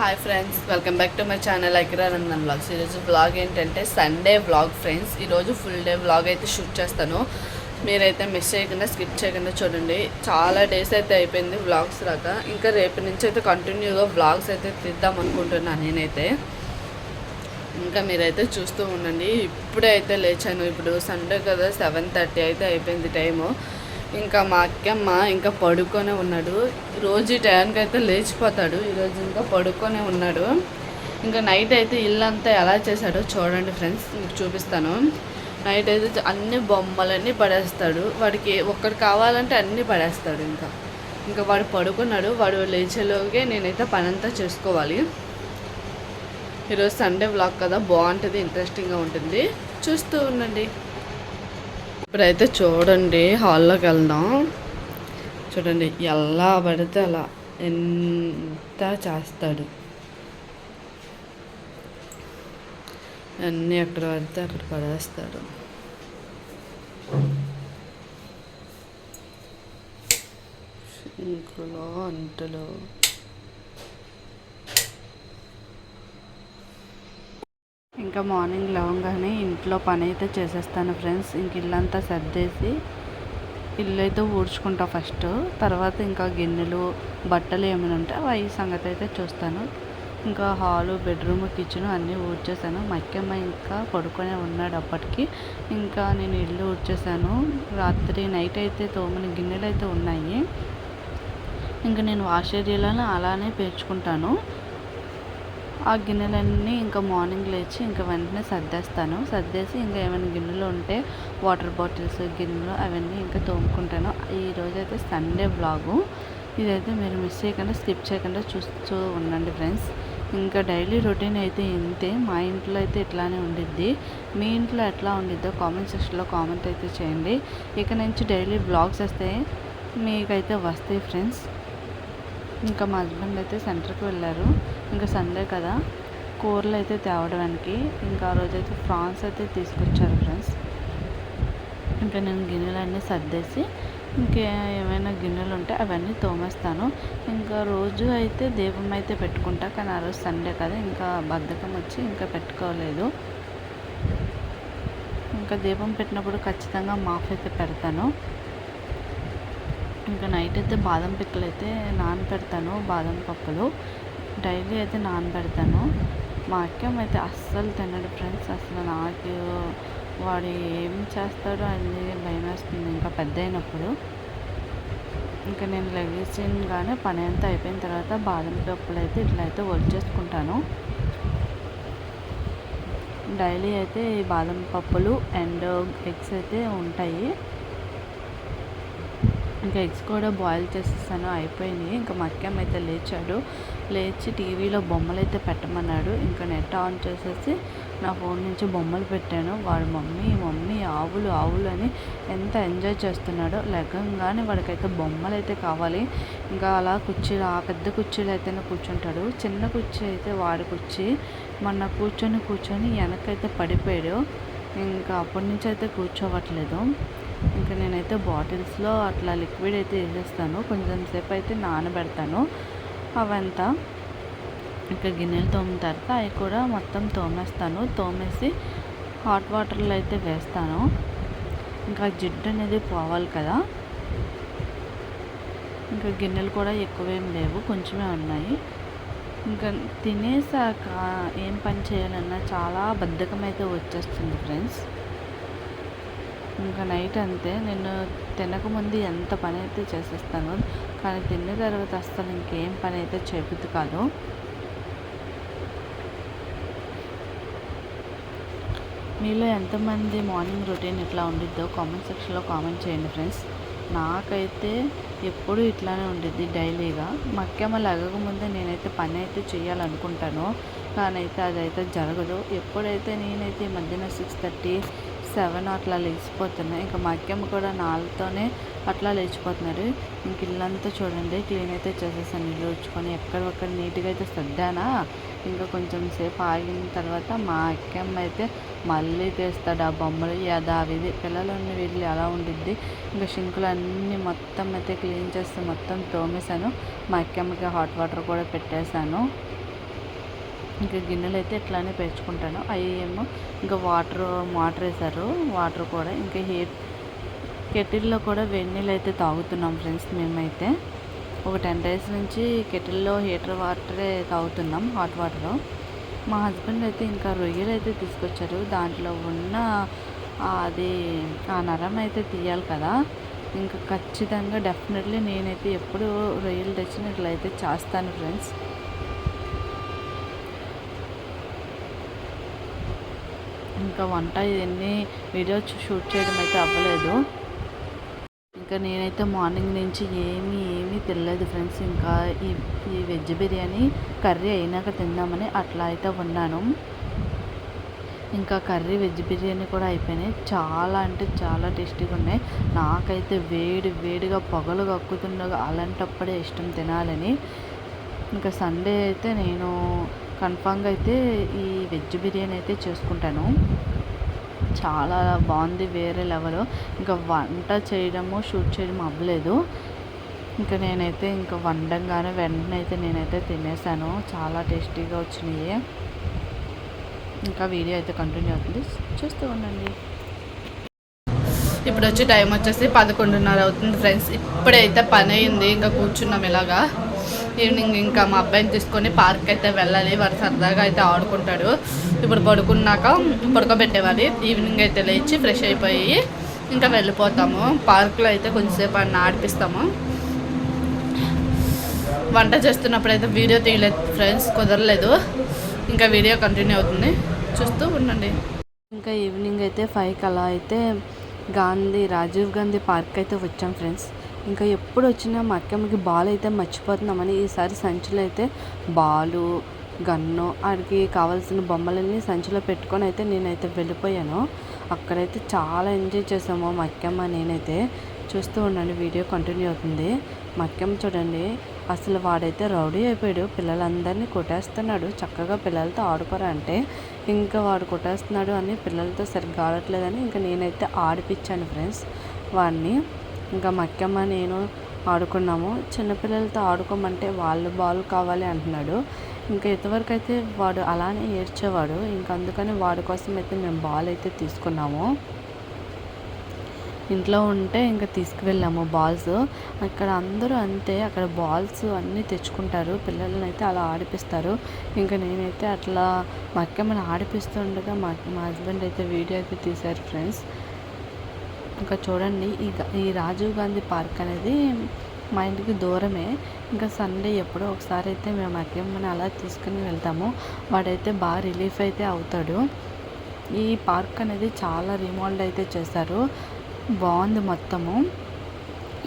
Hi friends welcome back to my channel Akiranandan vlogs ఈరోజు vlog ఏంటంటే Sunday vlog friends ఈరోజు full day vlog అయితే shoot చేస్తాను. మీరైతే మిస్ చేయకుండా స్కిప్ చేయకుండా చూడండి. చాలా డేస్ అయితే అయిపోయింది బ్లాగ్స్ రాక. ఇంకా రేపు నుంచి అయితే కంటిన్యూగా బ్లాగ్స్ అయితే తీద్దాం అనుకుంటున్నాను నేనైతే. ఇంకా మీరైతే చూస్తూ ఉండండి. ఇప్పుడే అయితే లేచాను. ఇప్పుడు సండే కదా సెవెన్ థర్టీ అయితే అయిపోయింది టైము ఇంకా మా అక్కమ్మ ఇంకా పడుకొనే ఉన్నాడు. రోజు ఈ టైంకి అయితే లేచిపోతాడు ఈరోజు ఇంకా పడుకొనే ఉన్నాడు. ఇంకా నైట్ అయితే ఇల్లంతా ఎలా చేశాడో చూడండి ఫ్రెండ్స్ మీకు చూపిస్తాను. నైట్ అయితే అన్ని బొమ్మలన్నీ పడేస్తాడు. వాడికి ఒక్కడు కావాలంటే అన్నీ పడేస్తాడు ఇంకా. ఇంకా వాడు పడుకున్నాడు. వాడు లేచేలోగే నేనైతే పనంతా చేసుకోవాలి. ఈరోజు సండే వ్లాగ్ కదా. బాగుంటుంది ఇంట్రెస్టింగ్గా ఉంటుంది. చూస్తూ ఉండండి. ఇప్పుడైతే చూడండి హాల్లోకి వెళ్దాం. చూడండి ఎలా పడితే అలా ఎంత చేస్తాడు. అన్నీ ఎక్కడ పడితే అక్కడ పడేస్తాడు. ఇంకులో అంటలో. ఇంకా మార్నింగ్ లేవగానే ఇంట్లో పని అయితే చేసేస్తాను ఫ్రెండ్స్. ఇంక ఇల్లంతా సర్దేసి ఇల్లు అయితే ఊడ్చుకుంటా ఫస్ట్. తర్వాత ఇంకా గిన్నెలు బట్టలు ఏమైనా ఉంటే అవి సంగతి అయితే చూస్తాను. ఇంకా హాలు బెడ్రూమ్ కిచెన్ అన్నీ ఊడ్చేసాను మక్కెమ్మ ఇంకా పడుకొనే ఉన్నాడు అప్పటికి. ఇంకా నేను ఇల్లు ఊడ్చేసాను రాత్రి నైట్ అయితే తోమని గిన్నెలు అయితే ఉన్నాయి. ఇంకా నేను వాష్ ఏరియాలను అలానే పేర్చుకుంటాను. ఆ గిన్నెలన్నీ ఇంకా మార్నింగ్ లేచి ఇంకా వెంటనే సర్దేస్తాను. సర్దేసి ఇంకా ఏమైనా గిన్నెలు ఉంటే వాటర్ బాటిల్స్ గిన్నెలు అవన్నీ ఇంకా తోముకుంటాను. ఈరోజు అయితే సండే బ్లాగు. ఇదైతే మీరు మిస్ చేయకుండా స్కిప్ చేయకుండా చూస్తూ ఉండండి ఫ్రెండ్స్. ఇంకా డైలీ రొటీన్ అయితే ఇంతే. మా ఇంట్లో అయితే ఇట్లానే ఉండిద్ది. మీ ఇంట్లో ఎట్లా ఉండిద్దో కామెంట్ సెక్షన్లో కామెంట్ అయితే చేయండి. ఇక నుంచి డైలీ బ్లాగ్స్ వస్తే మీకైతే వస్తాయి ఫ్రెండ్స్. ఇంకా మా హస్బెండ్ అయితే సెంటర్కి వెళ్ళారు. ఇంకా సండే కదా. కూరలు అయితే తేవడానికి. ఇంకా ఆ రోజు అయితే ఫ్రాన్స్ అయితే తీసుకొచ్చారు ఫ్రెండ్స్ ఇంకా నేను గిన్నెలన్నీ సర్దేసి ఇంకా ఏమైనా గిన్నెలు ఉంటే అవన్నీ తోమేస్తాను. ఇంకా రోజు అయితే దీపం అయితే పెట్టుకుంటా కానీ ఆ రోజు సండే కదా. ఇంకా బద్ధకం వచ్చి ఇంకా పెట్టుకోలేదు. ఇంకా దీపం పెట్టినప్పుడు ఖచ్చితంగా మాఫ్ అయితే పెడతాను. ఇంకా నైట్ అయితే బాదం పిక్కలు అయితే నానబెడతాను బాదం పప్పులు. డైలీ అయితే నానబెడతాను. మా అక్కమ్మ అయితే అస్సలు తినడు ఫ్రెండ్స్ అసలు నాకు వాడు ఏం చేస్తాడో అని భయం వేస్తుంది ఇంకా పెద్ద అయినప్పుడు. ఇంకా నేను లెగిసినగానే పని అంతా అయిపోయిన తర్వాత బాదం పప్పులు అయితే ఇట్లా అయితే చేసుకుంటాను డైలీ అయితే ఈ బాదం పప్పులు అండ్ ఎగ్స్ అయితే ఉంటాయి. ఇంకా ఎగ్స్ కూడా బాయిల్ చేసేసాను అయిపోయినాయి. ఇంకా మా అయితే లేచాడు. లేచి టీవీలో బొమ్మలు అయితే పెట్టమన్నాడు. ఇంకా నెట్ ఆన్ చేసేసి నా ఫోన్ నుంచి బొమ్మలు పెట్టాను. వాడు మమ్మీ మమ్మీ ఆవులు ఆవులు అని ఎంత ఎంజాయ్ చేస్తున్నాడో. లెగ్గంగానే వాడికైతే బొమ్మలు అయితే కావాలి. ఇంకా అలా కుర్చీలు ఆ పెద్ద కుర్చీలు అయితేనే కూర్చుంటాడు. చిన్న కుర్చీ అయితే వాడి కుర్చీ. మొన్న కూర్చొని కూర్చొని వెనకైతే పడిపోయాడు. ఇంకా అప్పటి నుంచి అయితే కూర్చోవట్లేదు. ఇంకా నేనైతే బాటిల్స్లో అట్లా లిక్విడ్ అయితే వేసేస్తాను. కొంచెం సేపు అయితే నానబెడతాను. అవంతా ఇంకా గిన్నెలు తోమిన తర్వాత అవి కూడా మొత్తం తోమేస్తాను. తోమేసి హాట్ వాటర్లో అయితే వేస్తాను. ఇంకా జిడ్డు అనేది పోవాలి కదా. ఇంకా గిన్నెలు కూడా ఎక్కువేం లేవు. కొంచెమే ఉన్నాయి. ఇంకా తినేసాక ఏం పని చేయాలన్నా చాలా బద్ధకం అయితే వచ్చేస్తుంది ఫ్రెండ్స్. ఇంకా నైట్ అంతే నేను తినకముందు ఎంత పని అయితే చేసేస్తాను కానీ తిన్న తర్వాత అస్సలు ఇంకేం పని అయితే చెబుతు కాదు. మీలో ఎంతమంది మార్నింగ్ రొటీన్ ఇట్లా ఉండిద్దో కామెంట్ సెక్షన్లో కామెంట్ చేయండి ఫ్రెండ్స్. నాకైతే ఎప్పుడు ఇట్లానే ఉండేది డైలీగా. మక్కేమ లగకముందే నేనైతే పని అయితే చేయాలనుకుంటాను కానీ అయితే అదైతే జరగదు. ఎప్పుడైతే నేనైతే ఈ మధ్యన సిక్స్ థర్టీ సెవెన్ అట్లా లేచిపోతున్నాయి ఇంకా మా కూడా నాలుగుతోనే అట్లా లేచిపోతున్నారు. ఇంక ఇల్లంతా చూడండి క్లీన్ అయితే చేసేసాను. ఇల్లు వచ్చుకొని ఎక్కడొక్కడ నీట్గా అయితే సర్దానా. ఇంకా కొంచెం సేపు ఆగిన తర్వాత మా అక్కమ్మ అయితే మళ్ళీ తీస్తాడు. ఆ బొమ్మలు యథావిధి పిల్లలు ఉన్న వీళ్ళు ఎలా ఉండిద్ది? ఇంకా షింకులు అన్నీ మొత్తం అయితే క్లీన్ చేస్తే మొత్తం తోమేశాను. మా అక్కమ్మకి హాట్ వాటర్ కూడా పెట్టేశాను. ఇంకా గిన్నెలు అయితే ఇట్లానే పేర్చుకుంటాను. అవి ఏమో ఇంకా వాటర్ మోటర్ వేశారు. వాటర్ కూడా ఇంకా హీట్ కెటిల్లో కూడా వెన్నీళ్ళు అయితే తాగుతున్నాం ఫ్రెండ్స్ మేమైతే. ఒక టెన్ డేస్ నుంచి కెటిల్లో హీటర్ వాటరే తాగుతున్నాం హాట్ వాటర్. మా హస్బెండ్ అయితే ఇంకా రొయ్యలు అయితే తీసుకొచ్చారు. దాంట్లో ఉన్న అది ఆ నరం అయితే తీయాలి కదా. ఇంకా ఖచ్చితంగా డెఫినెట్లీ నేనైతే ఎప్పుడు రొయ్యలు తెచ్చినట్లయితే చేస్తాను ఫ్రెండ్స్. ఇంకా వంట ఇవన్నీ వీడియోస్ షూట్ చేయడం అయితే అవ్వలేదు. ఇంకా నేనైతే మార్నింగ్ నుంచి ఏమీ ఏమీ తినలేదు ఫ్రెండ్స్. ఇంకా ఈ ఈ వెజ్ బిర్యానీ కర్రీ అయినాక తిందామని అట్లా అయితే ఉన్నాను. ఇంకా కర్రీ వెజ్ బిర్యానీ కూడా అయిపోయినాయి. చాలా అంటే చాలా టేస్టీగా ఉన్నాయి. నాకైతే వేడి వేడిగా పొగలు కక్కుతుండగా అలాంటప్పుడే ఇష్టం తినాలని. ఇంకా సండే అయితే నేను కన్ఫామ్గా అయితే ఈ వెజ్ బిర్యానీ అయితే చేసుకుంటాను. చాలా బాగుంది వేరే లెవెల్ ఇంకా వంట చేయడము షూట్ చేయడం అవ్వలేదు. ఇంకా నేనైతే ఇంకా వండంగానే వెంటనే అయితే నేనైతే తినేసాను. చాలా టేస్టీగా వచ్చినాయి. ఇంకా వీడియో అయితే కంటిన్యూ అవుతుంది. చూస్తూ ఉండండి. ఇప్పుడు వచ్చి టైం వచ్చేసి పదకొండున్నర అవుతుంది ఫ్రెండ్స్. ఇప్పుడైతే పని అయింది ఇంకా కూర్చున్నాం ఇలాగా. ఈవినింగ్ ఇంకా మా అబ్బాయిని తీసుకొని పార్క్ అయితే వెళ్ళాలి. వాడు సరదాగా అయితే ఆడుకుంటాడు. ఇప్పుడు పడుకున్నాక పడుకోబెట్టేవాలి. ఈవినింగ్ అయితే లేచి ఫ్రెష్ అయిపోయి ఇంకా వెళ్ళిపోతాము. పార్క్లో అయితే కొంచెంసేపు అన్న ఆడిపిస్తాము. వంట చేస్తున్నప్పుడు అయితే వీడియో తీయలేదు ఫ్రెండ్స్ కుదరలేదు. ఇంకా వీడియో కంటిన్యూ అవుతుంది. చూస్తూ ఉండండి. ఇంకా ఈవినింగ్ అయితే ఫైవ్కి అలా అయితే గాంధీ రాజీవ్ గాంధీ పార్క్ అయితే వచ్చాం ఫ్రెండ్స్ ఇంకా ఎప్పుడు వచ్చినా మా అక్కమ్మకి బాల్ అయితే మర్చిపోతున్నామని ఈసారి సంచులు అయితే బాలు గన్ను ఆడికి కావాల్సిన బొమ్మలన్నీ సంచిలో పెట్టుకొని అయితే నేనైతే వెళ్ళిపోయాను. అక్కడైతే చాలా ఎంజాయ్ చేసాము మా అక్కమ్మ నేనైతే. చూస్తూ ఉండండి వీడియో కంటిన్యూ అవుతుంది. మా అక్కమ్మ చూడండి అసలు వాడైతే రౌడీ అయిపోయాడు. పిల్లలందరినీ కొట్టేస్తున్నాడు. చక్కగా పిల్లలతో ఆడుకోరా అంటే ఇంకా వాడు కొట్టేస్తున్నాడు అని పిల్లలతో సరిగ్గా ఆడట్లేదని ఇంకా నేనైతే ఆడిపించాను ఫ్రెండ్స్ వాడిని. ఇంకా మా అక్కమ్మ నేను ఆడుకున్నాము. చిన్నపిల్లలతో ఆడుకోమంటే వాళ్ళు బాల్ కావాలి అంటున్నాడు. ఇంకా ఇంతవరకు అయితే వాడు అలానే ఏడ్చేవాడు. ఇంకా అందుకని వాడి కోసం అయితే మేము బాల్ అయితే తీసుకున్నాము. ఇంట్లో ఉంటే ఇంకా తీసుకువెళ్ళాము బాల్స్. అక్కడ అందరూ అంతే. అక్కడ బాల్స్ అన్నీ తెచ్చుకుంటారు. పిల్లలని అయితే అలా ఆడిపిస్తారు. ఇంకా నేనైతే అట్లా మా అక్కమ్మని ఆడిపిస్తుండగా మా మా హస్బెండ్ అయితే వీడియో అయితే తీశారు ఫ్రెండ్స్. ఇంకా చూడండి ఈ ఈ రాజీవ్ గాంధీ పార్క్ అనేది మా ఇంటికి దూరమే. ఇంకా సండే ఎప్పుడో ఒకసారి అయితే మేము అక్కమ్మని అలా తీసుకుని వెళ్తాము. వాడైతే బాగా రిలీఫ్ అయితే అవుతాడు. ఈ పార్క్ అనేది చాలా రిమోల్డ్ అయితే చేశారు. బాగుంది మొత్తము.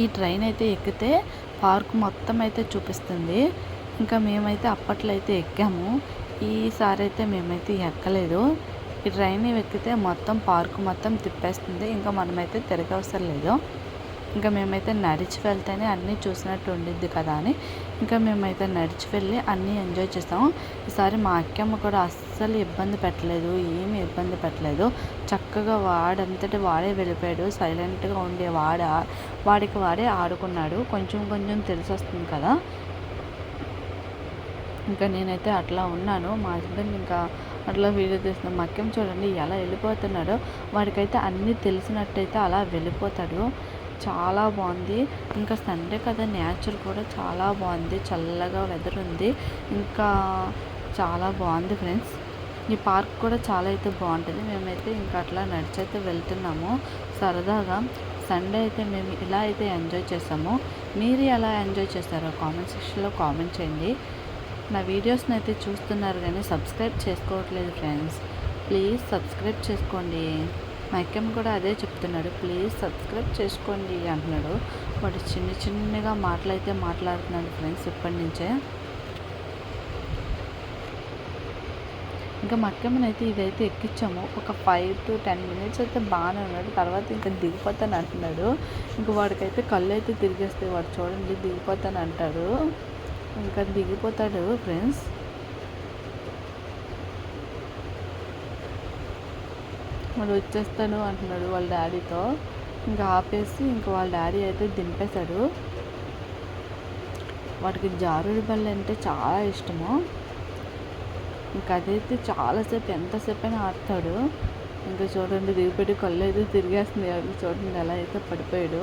ఈ ట్రైన్ అయితే ఎక్కితే పార్క్ మొత్తం అయితే చూపిస్తుంది. ఇంకా మేమైతే అప్పట్లో అయితే ఎక్కాము. ఈసారి అయితే మేమైతే ఎక్కలేదు. ఈ ట్రైన్ ఎక్కితే మొత్తం పార్క్ మొత్తం తిప్పేస్తుంది. ఇంకా మనమైతే తిరగవసరం లేదు. ఇంకా మేమైతే నడిచి వెళ్తేనే అన్నీ చూసినట్టు ఉండిద్ది కదా అని. ఇంకా మేమైతే నడిచి వెళ్ళి అన్నీ ఎంజాయ్ చేస్తాము. ఈసారి మా అక్కమ్మ కూడా అస్సలు ఇబ్బంది పెట్టలేదు. ఏమి ఇబ్బంది పెట్టలేదు. చక్కగా వాడంతటి వాడే వెళ్ళిపోయాడు. సైలెంట్గా ఉండే వాడ వాడికి వాడే ఆడుకున్నాడు. కొంచెం కొంచెం తెలిసి వస్తుంది కదా. ఇంకా నేనైతే అట్లా ఉన్నాను. మా హస్బెండ్ ఇంకా అట్లా వీడియో తీస్తున్నాం. మక్యం చూడండి ఎలా వెళ్ళిపోతున్నాడో వాడికైతే అన్నీ తెలిసినట్టయితే అలా వెళ్ళిపోతాడు. చాలా బాగుంది. ఇంకా సండే కదా నేచర్ కూడా చాలా బాగుంది. చల్లగా వెదర్ ఉంది. ఇంకా చాలా బాగుంది ఫ్రెండ్స్. ఈ పార్క్ కూడా చాలా అయితే బాగుంటుంది. మేమైతే ఇంకా అట్లా నడిచైతే వెళ్తున్నాము. సరదాగా. సండే అయితే మేము ఇలా అయితే ఎంజాయ్ చేసాము మీరు ఎలా ఎంజాయ్ చేస్తారో కామెంట్ సెక్షన్లో కామెంట్ చేయండి. నా వీడియోస్ని అయితే చూస్తున్నారు కానీ సబ్స్క్రైబ్ చేసుకోవట్లేదు ఫ్రెండ్స్. ప్లీజ్ సబ్స్క్రైబ్ చేసుకోండి. మైకమ్ కూడా అదే చెప్తున్నాడు. ప్లీజ్ సబ్స్క్రైబ్ చేసుకోండి అంటున్నాడు. వాడు చిన్న చిన్నగా మాటలైతే మాట్లాడుతున్నాడు ఫ్రెండ్స్ ఇప్పటి నుంచే ఇంకా మక్కమ్మని అయితే ఇదైతే ఎక్కించాము ఒక ఫైవ్ టు టెన్ మినిట్స్ అయితే బాగానే ఉన్నాడు. తర్వాత ఇంకా దిగిపోతాను అంటున్నాడు. ఇంకా వాడికైతే కళ్ళు అయితే తిరిగేస్తే వాడు చూడండి దిగిపోతాను అంటాడు. ఇంకా దిగిపోతాడు ఫ్రెండ్స్. వాడు వచ్చేస్తాను అంటున్నాడు వాళ్ళ డాడీతో. ఇంకా ఆపేసి ఇంకా వాళ్ళ డాడీ అయితే దింపేశాడు. వాడికి జారుడు బళ్ళు అంటే చాలా ఇష్టము. ఇంకా అదైతే చాలాసేపు ఎంతసేపు అయినా ఆడతాడు. ఇంకా చూడండి దిగిపెట్టి కళ్ళు అయితే తిరిగేస్తుంది అది చూడండి ఎలా అయితే పడిపోయాడు.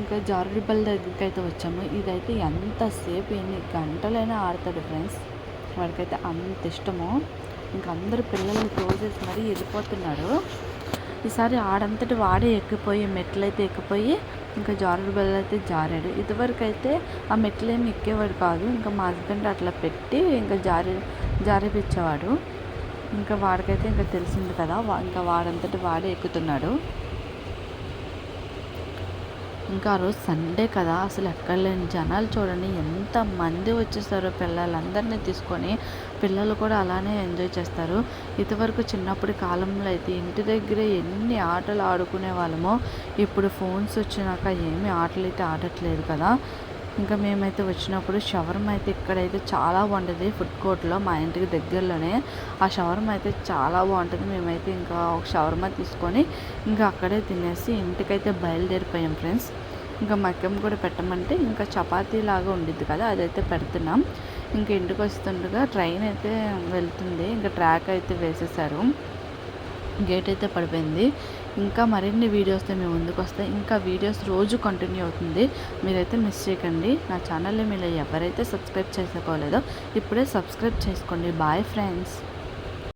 ఇంకా జారుడుబల్లి దగ్గరికి అయితే వచ్చాము. ఇదైతే ఎంతసేపు ఎన్ని గంటలైనా ఆడతాడు ఫ్రెండ్స్. వాడికైతే అంత ఇష్టము. ఇంకా అందరు పిల్లలు రోజెస్ మరీ వెళ్ళిపోతున్నాడు ఈసారి ఆడంతటి వాడే ఎక్కిపోయి మెట్లు అయితే ఎక్కిపోయి ఇంకా జారుడు బల్ల అయితే జారాడు. ఇదివరకు అయితే ఆ మెట్లు ఏమి ఎక్కేవాడు కాదు. ఇంకా మా హస్బెండ్ అట్లా పెట్టి ఇంకా జారి జారిపించేవాడు ఇంకా వాడికైతే ఇంకా తెలిసింది కదా ఇంకా వాడంతటి వాడే ఎక్కుతున్నాడు. ఇంకా ఆ రోజు సండే కదా అసలు ఎక్కడ లేని జనాలు చూడండి ఎంత మంది వచ్చేసారో పిల్లలందరినీ తీసుకొని పిల్లలు కూడా అలానే ఎంజాయ్ చేస్తారు. ఇదివరకు చిన్నప్పటి కాలంలో అయితే ఇంటి దగ్గరే ఎన్ని ఆటలు ఆడుకునే వాళ్ళమో ఇప్పుడు ఫోన్స్ వచ్చినాక ఏమి ఆటలు అయితే ఆడట్లేదు కదా. ఇంకా మేమైతే వచ్చినప్పుడు షవర్మ అయితే ఇక్కడైతే చాలా బాగుంటుంది ఫుడ్ కోర్ట్లో మా ఇంటికి దగ్గరలోనే. ఆ షవర్మ అయితే చాలా బాగుంటుంది మేమైతే ఇంకా ఒక షవర్మ తీసుకొని ఇంకా అక్కడే తినేసి ఇంటికైతే బయలుదేరిపోయాం ఫ్రెండ్స్. ఇంకా మక్యం కూడా పెట్టమంటే ఇంకా చపాతీ లాగా ఉండిద్ది కదా అదైతే పెడుతున్నాం. ఇంకా ఇంటికి వస్తుండగా ట్రైన్ అయితే వెళ్తుంది ఇంకా ట్రాక్ అయితే వేసేసారు. గేట్ అయితే పడిపోయింది. ఇంకా మరిన్ని వీడియోస్తో మేము ముందుకు వస్తాయి. ఇంకా వీడియోస్ రోజు కంటిన్యూ అవుతుంది. మీరైతే మిస్ చేయకండి. నా ఛానల్ని మీరు ఎవరైతే సబ్స్క్రైబ్ చేసుకోలేదో ఇప్పుడే సబ్స్క్రైబ్ చేసుకోండి. Bye friends.